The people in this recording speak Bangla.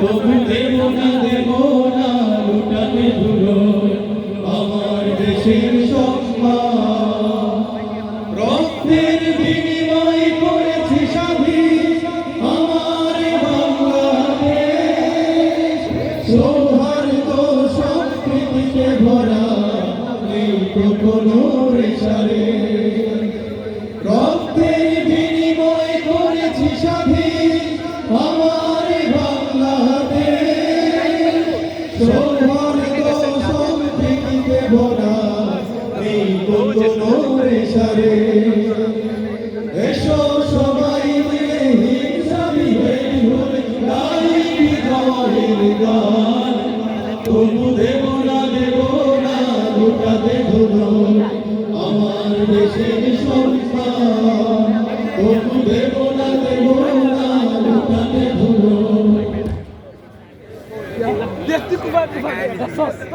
তবু দেব না দেব না ধুলো আমার দেশের রক্তের বিনিময় করেছি স্বাধীন আমার বাংলাদেশ সৌহার্দ্য সংস্কৃতিতে ভরা নেই তো কোনো রেশারে রক্তের স্বাধীন আমার বাংলাদেশ সৌভাগ্য সম্প্রীতিতে ভরা, এই কোনো রেশারে এসো সবাই মিলে হিংসা বিভেদ ভুলে গাই দেব না, দেব ধুলো আমার দেশের সন্তান তবু দেব দেব Yettik vai vai.